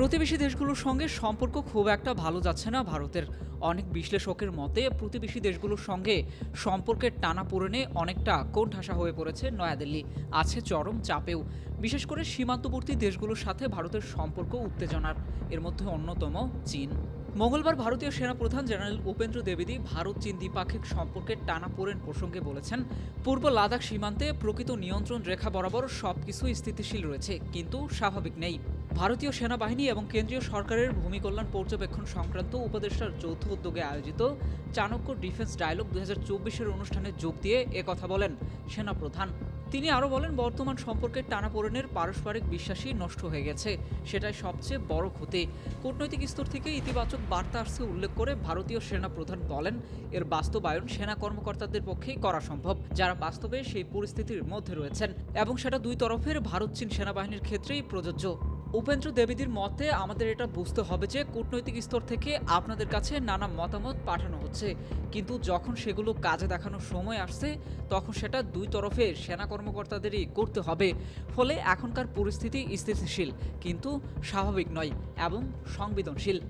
প্রতিবেশী দেশগুলোর সঙ্গে সম্পর্ক খুব একটা ভালো যাচ্ছে না ভারতের। অনেক বিশ্লেষকের মতে, প্রতিবেশী দেশগুলোর সঙ্গে সম্পর্কের টানা পূরণে অনেকটা কোণঠাসা হয়ে পড়েছে নয়াদিল্লি। আছে চরম চাপেও। বিশেষ করে সীমান্তবর্তী দেশগুলোর সাথে ভারতের সম্পর্ক উত্তেজনার। এর মধ্যে অন্যতম চীন। মঙ্গলবার ভারতীয় সেনাপ্রধান জেনারেল উপেন্দ্র দ্বিবেদী ভারত চীন দ্বিপাক্ষিক সম্পর্কের টানাপোড়েন প্রসঙ্গে বলেছেন, পূর্ব লাদাখ সীমান্তে প্রকৃত নিয়ন্ত্রণ রেখা বরাবর সবকিছুই স্থিতিশীল রয়েছে, কিন্তু স্বাভাবিক নেই। ভারতীয় সেনাবাহিনী এবং কেন্দ্রীয় সরকারের ভূমি কল্যাণ পর্যবেক্ষণ সংক্রান্ত উপদেষ্টার যৌথ উদ্যোগে আয়োজিত চাণক্য ডিফেন্স ডায়ালগ দুই হাজার অনুষ্ঠানে যোগ দিয়ে একথা বলেন সেনাপ্রধান। তিনি আরও বলেন, বর্তমান সম্পর্কের টানাপোড়েনের পারস্পরিক বিশ্বাসই নষ্ট হয়ে গেছে। সেটাই সবচেয়ে বড় ক্ষতি। কূটনৈতিক স্তর থেকে ইতিবাচক বার্তা আসছে উল্লেখ করে ভারতীয় সেনা প্রধান বলেন, এর বাস্তবায়ন সেনা কর্মকর্তাদের পক্ষেই করা সম্ভব, যারা বাস্তবে সেই পরিস্থিতির মধ্যে রয়েছেন এবং সেটা দুই তরফের ভারত চীন সেনাবাহিনীর ক্ষেত্রেই প্রযোজ্য। উপেন্দ্র দেবীদের মতে আমাদের এটা বুঝতে হবে যে কূটনৈতিক স্তর থেকে আপনাদের কাছে নানা মতামত পাঠানো হচ্ছে। কিন্তু যখন সেগুলো কাজে দেখানোর সময় আসছে, তখন সেটা দুই তরফে সেনা কর্মকর্তাদেরই করতে হবে। ফলে এখনকার পরিস্থিতি স্থিতিশীল, কিন্তু স্বাভাবিক নয় এবং সংবেদনশীল।